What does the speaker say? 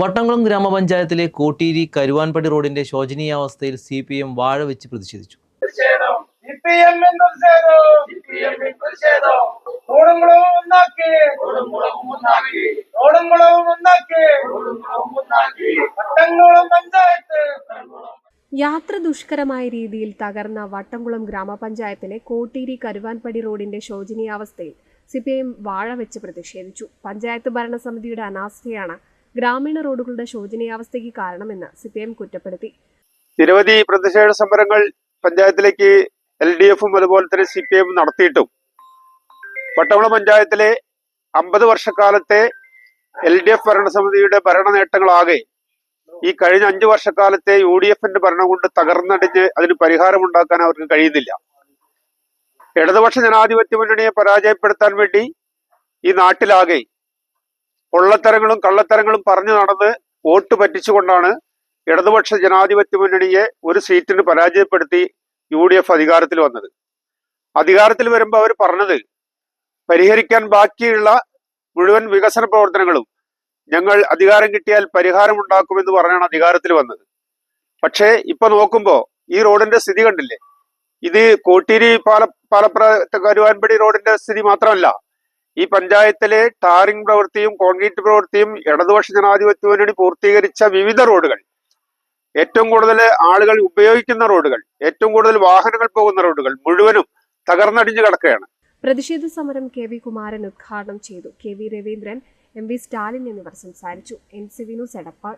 വട്ടംകുളം ഗ്രാമപഞ്ചായത്തിലെ കോട്ടീരി കരുവാൻപടി റോഡിന്റെ ശോചനീയാവസ്ഥയിൽ C P M വാഴ വെച്ച് പ്രതിഷേധിച്ചു. യാത്ര ദുഷ്കരമായ രീതിയിൽ തകർന്ന വട്ടംകുളം ഗ്രാമപഞ്ചായത്തിലെ കോട്ടീരി കരുവാൻപടി റോഡിന്റെ ശോചനീയാവസ്ഥയിൽ സിപിഐഎം വാഴ വെച്ച് പ്രതിഷേധിച്ചു. പഞ്ചായത്ത് ഭരണസമിതിയുടെ അനാസ്ഥയാണ് ഗ്രാമീണ റോഡുകളുടെ ശോചനീയാവസ്ഥയ്ക്ക് കാരണമെന്ന് സിപിഎം കുറ്റപ്പെടുത്തി. നിരവധി പ്രതിഷേധ സമരങ്ങൾ പഞ്ചായത്തിലേക്ക് എൽ ഡി എഫും അതുപോലെ തന്നെ സി പി എം നടത്തിയിട്ടും. വട്ടവള പഞ്ചായത്തിലെ അമ്പത് വർഷക്കാലത്തെ എൽ ഡി എഫ് ഭരണസമിതിയുടെ ഭരണ നേട്ടങ്ങളാകെ ഈ കഴിഞ്ഞ അഞ്ചു വർഷക്കാലത്തെ യു ഡി എഫിന്റെ ഭരണം കൊണ്ട് തകർന്നടിഞ്ഞ് അതിന് പരിഹാരമുണ്ടാക്കാൻ അവർക്ക് കഴിയുന്നില്ല. ഇടതുപക്ഷ ജനാധിപത്യ മുന്നണിയെ പരാജയപ്പെടുത്താൻ വേണ്ടി ഈ നാട്ടിലാകെ പൊള്ളത്തരങ്ങളും കള്ളത്തരങ്ങളും പറഞ്ഞു നടന്ന് വോട്ട് പറ്റിച്ചുകൊണ്ടാണ് ഇടതുപക്ഷ ജനാധിപത്യ മുന്നണിയെ ഒരു സീറ്റിന് പരാജയപ്പെടുത്തി യു ഡി എഫ് അധികാരത്തിൽ വന്നത്. അധികാരത്തിൽ വരുമ്പോൾ അവർ പറഞ്ഞത് പരിഹരിക്കാൻ ബാക്കിയുള്ള മുഴുവൻ വികസന പ്രവർത്തനങ്ങളും ഞങ്ങൾ അധികാരം കിട്ടിയാൽ പരിഹാരം പരിഹാരമുണ്ടാക്കുമെന്ന് പറഞ്ഞാണ് അധികാരത്തിൽ വന്നത്. പക്ഷേ ഇപ്പൊ നോക്കുമ്പോൾ ഈ റോഡിന്റെ സ്ഥിതി കണ്ടില്ലേ? ഇത് കോട്ടീരി പാല പാലപ്ര കരുവാൻപടി റോഡിന്റെ സ്ഥിതി മാത്രമല്ല. ഈ പഞ്ചായത്തിലെ ടാറിംഗ് പ്രവൃത്തിയും കോൺക്രീറ്റ് പ്രവൃത്തിയും ഇടതുപക്ഷ ജനാധിപത്യ വേണ്ടി പൂർത്തീകരിച്ച വിവിധ റോഡുകൾ ഏറ്റവും കൂടുതൽ ആളുകൾ ഉപയോഗിക്കുന്ന റോഡുകൾ ഏറ്റവും കൂടുതൽ വാഹനങ്ങൾ പോകുന്ന റോഡുകൾ മുഴുവനും തകർന്നടിഞ്ഞു കിടക്കുകയാണ്. പ്രതിഷേധ സമരം കെ വി കുമാരൻ ഉദ്ഘാടനം ചെയ്തു. K V Raveendran M V Stalin എന്നിവർ സംസാരിച്ചു. N C Vinu സെടപ്പാൾ